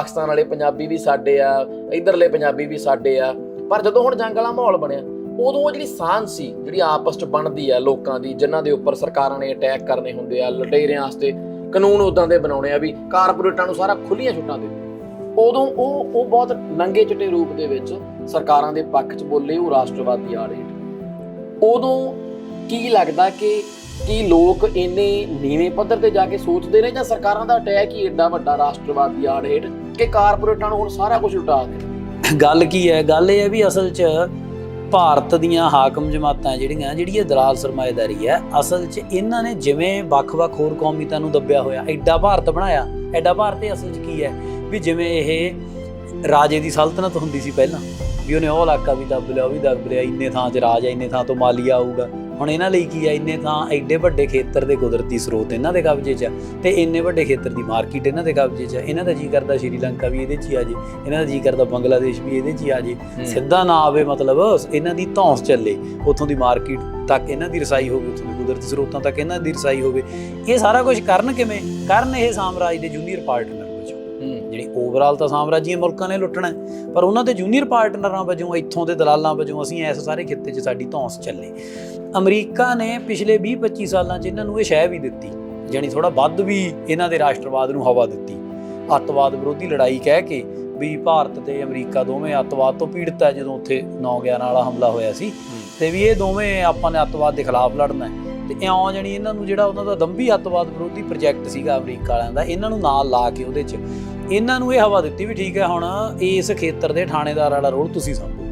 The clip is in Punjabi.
ਪਾਕਿਸਤਾਨ ਵਾਲੇ ਪੰਜਾਬੀ ਵੀ ਸਾਡੇ ਆ, ਇਧਰਲੇ ਪੰਜਾਬੀ ਵੀ ਸਾਡੇ ਆ। ਪਰ ਜਦੋਂ ਹੁਣ ਜੰਗ ਵਾਲਾ ਮਾਹੌਲ ਬਣਿਆ, ਉਦੋਂ ਉਹ ਜਿਹੜੀ ਸਾਂਝ ਸੀ, ਜਿਹੜੀ ਆਪਸ ਚ ਬਣਦੀ ਆ ਲੋਕਾਂ ਦੀ, ਜਿਨ੍ਹਾਂ ਦੇ ਉੱਪਰ ਸਰਕਾਰਾਂ ਨੇ ਅਟੈਕ ਕਰਨੇ ਹੁੰਦੇ ਆ, ਲਟੇਰਿਆਂ ਵਾਸਤੇ ਕਾਨੂੰਨ ਉਦਾਂ ਦੇ ਬਣਾਉਣੇ ਆ ਵੀ ਕਾਰਪੋਰੇਟਾਂ ਨੂੰ ਸਾਰਾ ਖੁੱਲੀਆਂ ਛੁੱਟਾਂ ਦੇ ਉਦੋਂ ਉਹ ਉਹ ਬਹੁਤ ਨੰਗੇ ਚਿੱਟੇ ਰੂਪ ਦੇ ਵਿੱਚ ਸਰਕਾਰਾਂ ਦੇ ਪੱਖ 'ਚ ਬੋਲੇ ਉਹ ਰਾਸ਼ਟਰਵਾਦੀ ਆ ਹੇਠ ਉਦੋਂ ਕੀ ਲੱਗਦਾ ਕਿ ਕੀ ਲੋਕ ਇੰਨੇ ਨੀਵੇਂ ਪੱਧਰ ਤੇ ਜਾ ਕੇ ਸੋਚਦੇ ਨੇ ਜਾਂ ਸਰਕਾਰਾਂ ਦਾ ਅਟੈਕ ਹੀ ਏਡਾ ਵੱਡਾ ਰਾਸ਼ਟਰਵਾਦੀ ਆੜ ਹੇਠ ਕਿ ਕਾਰਪੋਰੇਟਾਂ ਨੂੰ ਹੁਣ ਸਾਰਾ ਕੁਝ ਲੁਟਾ ਦੇ ਗੱਲ ਕੀ ਹੈ? ਗੱਲ ਇਹ ਹੈ ਵੀ ਅਸਲ 'ਚ ਭਾਰਤ ਦੀਆਂ ਹਾਕਮ ਜਮਾਤਾਂ ਜਿਹੜੀਆਂ, ਜਿਹੜੀ ਇਹ ਦਲਾਲ ਸਰਮਾਏਦਾਰੀ ਹੈ, ਅਸਲ 'ਚ ਇਹਨਾਂ ਨੇ ਜਿਵੇਂ ਵੱਖ-ਵੱਖ ਹੋਰ ਕੌਮੀਆਂ ਨੂੰ ਦੱਬਿਆ ਹੋਇਆ ਐਡਾ ਭਾਰਤ ਬਣਾਇਆ। ਐਡਾ ਭਾਰਤ ਇਹ ਅਸਲ 'ਚ ਕੀ ਹੈ? ਵੀ ਜਿਵੇਂ ਇਹ ਰਾਜੇ ਦੀ ਸਲਤਨਤ ਹੁੰਦੀ ਸੀ ਪਹਿਲਾਂ, ਵੀ ਉਹਨੇ ਉਹ ਇਲਾਕਾ ਵੀ ਦੱਬ ਲਿਆ, ਉਹ ਵੀ ਦੱਬ ਲਿਆ, ਇੰਨੇ ਥਾਂ 'ਚ ਰਾਜ ਹੈ ਇੰਨੇ ਥਾਂ ਤੋਂ ਮਾਲੀਆ ਆਊਗਾ। ਹੁਣ ਇਹਨਾਂ ਲਈ ਕੀ ਹੈ ਇੰਨੇ ਥਾਂ ਐਡੇ ਵੱਡੇ ਖੇਤਰ ਦੇ ਕੁਦਰਤੀ ਸਰੋਤ ਇਹਨਾਂ ਦੇ ਕਬਜ਼ੇ 'ਚ ਆ ਤੇ ਇੰਨੇ ਵੱਡੇ ਖੇਤਰ ਦੀ ਮਾਰਕੀਟ ਇਹਨਾਂ ਦੇ ਕਬਜ਼ੇ 'ਚ ਆ। ਇਹਨਾਂ ਦਾ ਜੀ ਕਰਦਾ ਸ਼੍ਰੀਲੰਕਾ ਵੀ ਇਹਦੇ 'ਚ ਹੀ ਆ ਜੇ ਇਹਨਾਂ ਦਾ ਜੀ ਕਰਦਾ ਬੰਗਲਾਦੇਸ਼ ਵੀ ਇਹਦੇ 'ਚ ਹੀ ਆ ਜੇ। ਸਿੱਧਾ ਨਾ ਆਵੇ ਮਤਲਬ ਇਹਨਾਂ ਦੀ ਧੌਂਸ ਚੱਲੇ ਉੱਥੋਂ ਦੀ ਮਾਰਕੀਟ ਤੱਕ ਇਹਨਾਂ ਦੀ ਰਸਾਈ ਹੋਵੇ ਉੱਥੋਂ ਦੀ ਕੁਦਰਤੀ ਸਰੋਤਾਂ ਤੱਕ ਇਹਨਾਂ ਦੀ ਰਸਾਈ ਹੋਵੇ। ਇਹ ਸਾਰਾ ਕੁਝ ਕਰਨ ਕਿਵੇਂ? ਕਰਨ ਇਹ ਸਾਮਰਾਜ ਦੇ ਜੂਨੀਅਰ ਪਾਰਟਨਰ ਜਿਹੜੀ ਓਵਰਆਲ ਤਾਂ ਸਾਮਰਾਜੀ ਮੁਲਕਾਂ ਨੇ ਲੁੱਟਣਾ ਪਰ ਉਹਨਾਂ ਦੇ ਜੂਨੀਅਰ ਪਾਰਟਨਰਾਂ ਵਜੋਂ ਇੱਥੋਂ ਦੇ ਦਲਾਲਾਂ ਵਜੋਂ ਅਸੀਂ ਇਸ ਸਾਰੇ ਖਿੱਤੇ 'ਚ ਸਾਡੀ ਧੌਂਸ ਚੱਲੇ। ਅਮਰੀਕਾ ਨੇ ਪਿਛਲੇ 20-25 ਸਾਲਾਂ 'ਚ ਇਹਨਾਂ ਨੂੰ ਇਹ ਸ਼ਹਿ ਵੀ ਦਿੱਤੀ ਜਾਣੀ ਥੋੜਾ ਵੱਧ ਵੀ ਇਹਨਾਂ ਦੇ ਰਾਸ਼ਟਰਵਾਦ ਨੂੰ ਹਵਾ ਦਿੱਤੀ। ਅੱਤਵਾਦ ਵਿਰੋਧੀ ਲੜਾਈ ਕਹਿ ਕੇ ਵੀ ਭਾਰਤ ਤੇ ਅਮਰੀਕਾ ਦੋਵੇਂ ਅੱਤਵਾਦ ਤੋਂ ਪੀੜਤ ਹੈ ਜਦੋਂ ਉੱਥੇ 9/11 ਵਾਲਾ ਹਮਲਾ ਹੋਇਆ ਸੀ। ਤੇ ਵੀ ਇਹ ਦੋਵੇਂ ਆਪਾਂ ਨੇ ਅੱਤਵਾਦ ਦੇ ਖਿਲਾਫ ਲੜਨਾ ਹੈ। ਤੇ ਇਉਂ ਜਾਣੀ ਇਹਨਾਂ ਨੂੰ ਜਿਹੜਾ ਉਹਨਾਂ ਦਾ ਦੰਭੀ ਅੱਤਵਾਦ ਵਿਰੋਧੀ ਪ੍ਰੋਜੈਕਟ ਸੀਗਾ ਅਮਰੀਕਾ ਵਾਲਿਆਂ ਦਾ, ਇਹਨਾਂ ਨੂੰ ਨਾਲ ਲਾ ਕੇ ਉਹਦੇ 'ਚ। ਇਹਨਾਂ ਨੂੰ ਇਹ ਹਵਾ ਦਿੱਤੀ ਵੀ ਠੀਕ ਹੈ ਹੁਣ ਇਸ ਖੇਤਰ ਦੇ ਥਾਣੇਦਾਰ ਵਾਲਾ ਰੋਲ ਤੁਸੀਂ ਸੰਭੋ।